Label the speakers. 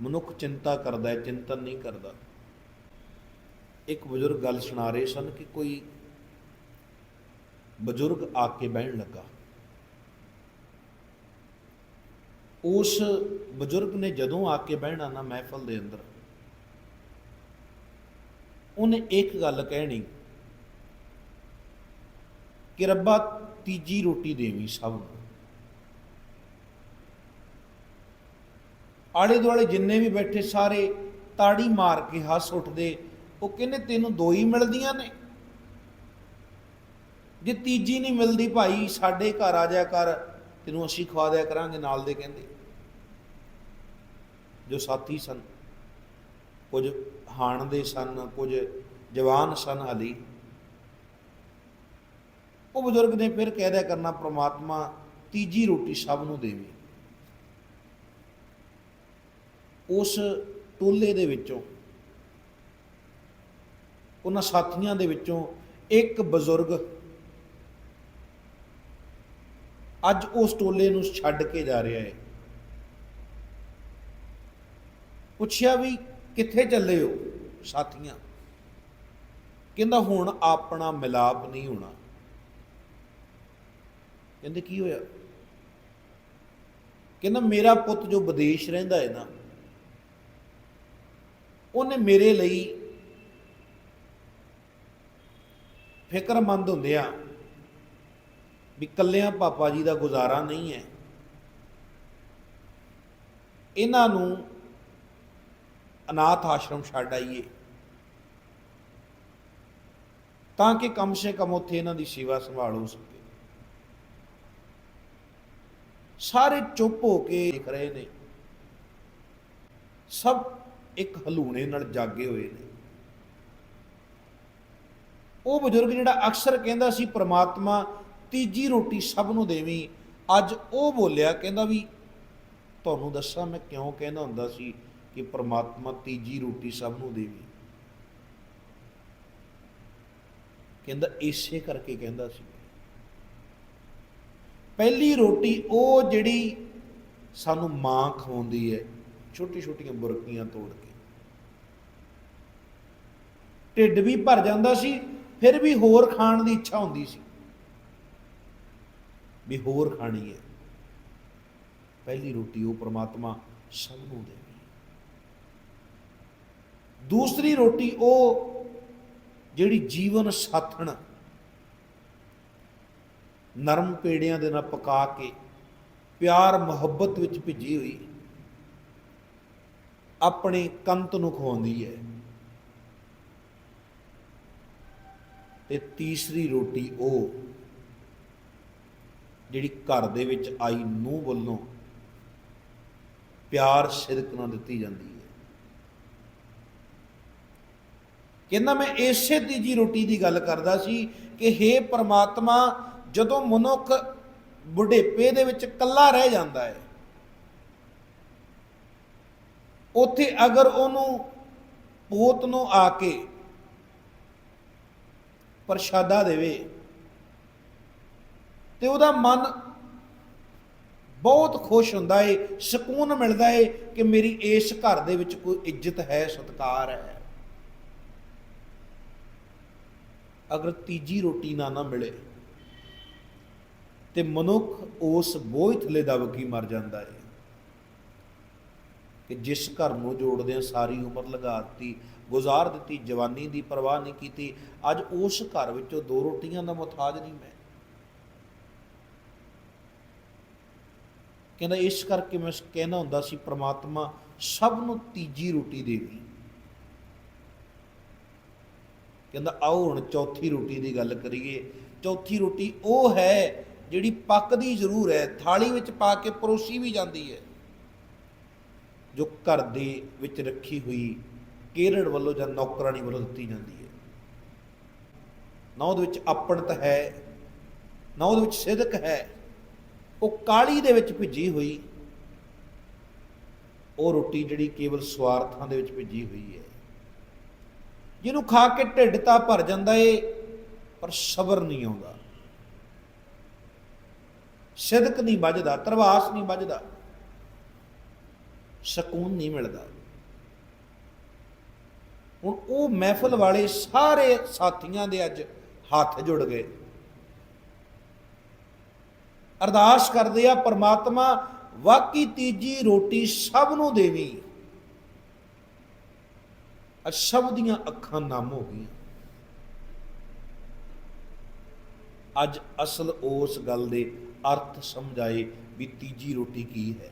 Speaker 1: ਮਨੁੱਖ ਚਿੰਤਾ ਕਰਦਾ ਹੈ, ਚਿੰਤਨ ਨਹੀਂ ਕਰਦਾ। ਇੱਕ ਬਜ਼ੁਰਗ ਗੱਲ ਸੁਣਾ ਰਹੇ ਸਨ ਕਿ ਕੋਈ ਬਜ਼ੁਰਗ ਆ ਕੇ ਬਹਿਣ ਲੱਗਾ। ਉਸ ਬਜ਼ੁਰਗ ਨੇ ਜਦੋਂ ਆ ਕੇ ਬਹਿਣਾ ਨਾ ਮਹਿਫਲ ਦੇ ਅੰਦਰ, ਉਹਨੇ ਇੱਕ ਗੱਲ ਕਹਿਣੀ ਕਿ ਰੱਬਾ ਤੀਜੀ ਰੋਟੀ ਦੇਵੀਂ ਸਭ ਨੂੰ। ਆਲੇ ਦੁਆਲੇ ਜਿੰਨੇ ਵੀ ਬੈਠੇ ਸਾਰੇ ਤਾੜੀ ਮਾਰ ਕੇ ਹੱਸ ਉੱਠਦੇ, ਉਹ ਕਹਿੰਦੇ ਤੈਨੂੰ ਦੋ ਹੀ ਮਿਲਦੀਆਂ ਨੇ। ਜੇ ਤੀਜੀ ਨਹੀਂ ਮਿਲਦੀ ਭਾਈ, ਸਾਡੇ ਘਰ ਆ ਜਾ ਕਰ, ਤੈਨੂੰ ਅਸੀਂ ਖਵਾ ਦਿਆ ਕਰਾਂਗੇ, ਨਾਲ ਦੇ ਕਹਿੰਦੇ। ਜੋ ਸਾਥੀ ਸਨ, ਕੁਝ ਹਾਣ ਦੇ ਸਨ, ਕੁਝ ਜਵਾਨ ਸਨ ਹਾਲੀ, ਉਹ ਬਜ਼ੁਰਗ ਨੇ ਫਿਰ ਕਹਿ ਦਿਆ ਕਰਨਾ, ਪ੍ਰਮਾਤਮਾ ਤੀਜੀ ਰੋਟੀ ਸਭ ਨੂੰ ਦੇਵੇ। ਉਸ ਟੋਲੇ ਦੇ ਵਿੱਚੋਂ, ਉਹਨਾਂ ਸਾਥੀਆਂ ਦੇ ਵਿੱਚੋਂ ਇੱਕ ਬਜ਼ੁਰਗ ਅੱਜ ਉਸ ਟੋਲੇ ਨੂੰ ਛੱਡ ਕੇ ਜਾ ਰਿਹਾ ਹੈ। ਪੁੱਛਿਆ ਵੀ ਕਿੱਥੇ ਚੱਲੇ ਹੋ ਸਾਥੀਆਂ? ਕਹਿੰਦਾ ਹੁਣ ਆਪਣਾ ਮਿਲਾਪ ਨਹੀਂ ਹੋਣਾ। ਕਹਿੰਦੇ ਕੀ ਹੋਇਆ? ਕਹਿੰਦਾ ਮੇਰਾ ਪੁੱਤ ਜੋ ਵਿਦੇਸ਼ ਰਹਿੰਦਾ ਹੈ ਨਾ ਉਹਨੇ ਮੇਰੇ ਲਈ ਫਿਕਰਮੰਦ ਹੁੰਦਿਆਂ ਵੀ ਕੱਲਿਆਂ ਪਾਪਾ ਜੀ ਦਾ ਗੁਜ਼ਾਰਾ ਨਹੀਂ ਹੈ। ਇਹਨਾਂ ਨੂੰ ਅਨਾਥ ਆਸ਼ਰਮ ਛੱਡ ਆਈਏ। ਤਾਂ ਕਿ ਕਮ ਸੇ ਕਮ ਉੱਥੇ ਇਹਨਾਂ ਦੀ ਸੇਵਾ ਸੰਭਾਲ ਹੋ ਸਕੇ। ਸਾਰੇ ਚੁੱਪ ਹੋ ਕੇ ਦੇਖ ਰਹੇ ਨੇ। ਸਭ ਇੱਕ ਹਲੂਣੇ ਨਾਲ ਜਾਗੇ ਹੋਏ ਨੇ। ਉਹ ਬਜ਼ੁਰਗ ਜਿਹੜਾ ਅਕਸਰ ਕਹਿੰਦਾ ਸੀ, ਪ੍ਰਮਾਤਮਾ ਤੀਜੀ ਰੋਟੀ ਸਭ ਨੂੰ ਦੇਵੀਂ। ਅੱਜ ਉਹ ਬੋਲਿਆ, ਕਹਿੰਦਾ ਵੀ, ਤੁਹਾਨੂੰ ਦੱਸਾਂ, ਮੈਂ ਕਿਉਂ ਕਹਿੰਦਾ ਹੁੰਦਾ ਸੀ ਕਿ ਪ੍ਰਮਾਤਮਾ ਤੀਜੀ ਰੋਟੀ ਸਭ ਨੂੰ ਦੇਵੀਂ? ਕਹਿੰਦਾ, ਇਸੇ ਕਰਕੇ ਕਹਿੰਦਾ ਸੀ। ਪਹਿਲੀ ਰੋਟੀ ਉਹ ਜਿਹੜੀ ਸਾਨੂੰ ਮਾਂ ਖਵਾਉਂਦੀ ਹੈ ਛੋਟੀ ਛੋਟੀਆਂ ਬੁਰਕੀਆਂ ਤੋੜ ਕੇ। ਢਿੱਡ ਵੀ ਭਰ ਜਾਂਦਾ ਸੀ, ਫਿਰ ਵੀ ਹੋਰ ਖਾਣ ਦੀ ਇੱਛਾ ਹੁੰਦੀ ਸੀ। ਵੀ ਹੋਰ ਖਾਣੀ ਹੈ। ਪਹਿਲੀ ਰੋਟੀ ਉਹ ਪ੍ਰਮਾਤਮਾ ਸਭ ਨੂੰ ਦੇਵੇ ਦੂਸਰੀ ਰੋਟੀ ਉਹ ਜਿਹੜੀ ਜੀਵਨ ਸਾਥਣ, ਨਰਮ ਪੇੜਿਆਂ ਦੇ ਨਾਲ ਪਕਾ ਕੇ ਪਿਆਰ, ਮੁਹੱਬਤ ਵਿੱਚ ਭਿੱਜੀ ਹੋਈ, ਆਪਣੇ ਕੰਤ ਨੂੰ ਖਵਾਉਂਦੀ ਹੈ। ਤੇ ਤੀਸਰੀ ਰੋਟੀ ਉਹ ਜਿਹੜੀ ਘਰ ਦੇ ਵਿੱਚ ਆਈ ਨੂੰ ਵੱਲੋਂ ਪਿਆਰ ਸਿਰਕ ਨਾਲ ਦਿੱਤੀ ਜਾਂਦੀ ਹੈ। ਕਹਿੰਦਾ ਮੈਂ ਇਸੇ ਤੀਜੀ ਰੋਟੀ ਦੀ ਗੱਲ ਕਰਦਾ ਸੀ ਕਿ हे ਪ੍ਰਮਾਤਮਾ, ਜਦੋਂ ਮਨੁੱਖ ਬੁਢੇਪੇ ਦੇ ਵਿੱਚ ਇਕੱਲਾ ਰਹਿ ਜਾਂਦਾ ਹੈ, ਉੱਥੇ ਅਗਰ ਉਹਨੂੰ ਪੋਤ ਨੂੰ ਆ ਕੇ ਪ੍ਰਸ਼ਾਦਾ ਦੇਵੇ। ਤੇ ਉਹਦਾ ਮਨ ਬਹੁਤ ਖੁਸ਼ ਹੁੰਦਾ ਏ, ਸਕੂਨ ਮਿਲਦਾ ਏ ਕਿ ਮੇਰੀ ਇਸ ਘਰ ਦੇ ਵਿੱਚ ਕੋਈ ਇੱਜ਼ਤ ਹੈ, ਸਤਿਕਾਰ ਹੈ। ਅਗਰ ਤੀਜੀ ਰੋਟੀ ਨਾ ਨਾ ਮਿਲੇ, ਤੇ ਮਨੁੱਖ ਉਸ ਬੋਝ ਥਲੇ ਦਬ ਕੇ ਮਰ ਜਾਂਦਾ ਏ। ਕਿ ਜਿਸ ਘਰ ਨੂੰ ਜੋੜਦੇ ਆ, ਸਾਰੀ ਉਮਰ ਲਗਾ ਦਿੱਤੀ, ਗੁਜ਼ਾਰ ਦਿੱਤੀ, ਜਵਾਨੀ ਦੀ ਪਰਵਾਹ ਨਹੀਂ ਕੀਤੀ, ਅੱਜ ਉਸ ਘਰ ਵਿੱਚੋਂ ਦੋ ਰੋਟੀਆਂ ਦਾ ਮੁਹਤਾਜ ਨਹੀਂ ਮੈਂ। ਕਹਿੰਦਾ ਇਸ ਕਰਕੇ ਮੈਂ ਕਹਿਣਾ ਹੁੰਦਾ ਸੀ, ਪ੍ਰਮਾਤਮਾ ਸਭ ਨੂੰ ਤੀਜੀ ਰੋਟੀ ਦੇਵੀ ਕਹਿੰਦਾ ਆਓ ਹੁਣ ਚੌਥੀ ਰੋਟੀ ਦੀ ਗੱਲ ਕਰੀਏ। ਚੌਥੀ ਰੋਟੀ ਉਹ ਹੈ ਜਿਹੜੀ ਪੱਕਦੀ ਜ਼ਰੂਰ ਹੈ, ਥਾਲੀ ਵਿੱਚ ਪਾ ਕੇ ਪਰੋਸੀ ਵੀ ਜਾਂਦੀ ਹੈ। ਜੋ ਘਰ ਦੇ ਵਿੱਚ ਰੱਖੀ ਹੋਈ ਕੇਰੜ ਵੱਲੋਂ ਜਾਂ ਨੌਕਰਾਨੀ ਵੱਲੋਂ ਦਿੱਤੀ ਜਾਂਦੀ ਹੈ। ਨਾ ਉਹਦੇ ਵਿੱਚ ਆਪਣਤ ਹੈ ਨਾ ਉਹਦੇ ਵਿੱਚ ਸਿਦਕ ਹੈ, ਉਹ ਕਾਲੀ ਦੇ ਵਿੱਚ ਭਿੱਜੀ ਹੋਈ, ਉਹ ਰੋਟੀ ਜਿਹੜੀ ਕੇਵਲ ਸਵਾਰਥਾਂ ਦੇ ਵਿੱਚ ਭਿੱਜੀ ਹੋਈ ਹੈ। ਜਿਹਨੂੰ ਖਾ ਕੇ ਢਿੱਡ ਤਾਂ ਭਰ ਜਾਂਦਾ ਏ, ਪਰ ਸਬਰ ਨਹੀਂ ਆਉਂਦਾ। ਸਿਦਕ ਨਹੀਂ ਵੱਜਦਾ, ਤਰਵਾਸ ਨਹੀਂ ਵੱਜਦਾ। ਸਕੂਨ ਨਹੀਂ ਮਿਲਦਾ। ਹੁਣ ਉਹ ਮਹਿਫਲ ਵਾਲੇ ਸਾਰੇ ਸਾਥੀਆਂ ਦੇ ਅੱਜ ਹੱਥ ਜੁੜ ਗਏ। ਅਰਦਾਸ ਕਰਦੇ ਆ, ਪ੍ਰਮਾਤਮਾ, ਵਾਕੀ ਤੀਜੀ ਰੋਟੀ ਸਭ ਨੂੰ ਦੇਵੀ। ਅੱਜ ਸਭ ਦੀਆਂ ਅੱਖਾਂ ਨਮ ਹੋ ਗਈਆਂ। ਅੱਜ ਅਸਲ ਉਸ ਗੱਲ ਦੇ ਅਰਥ ਸਮਝਾਏ ਵੀ ਤੀਜੀ ਰੋਟੀ ਕੀ ਹੈ।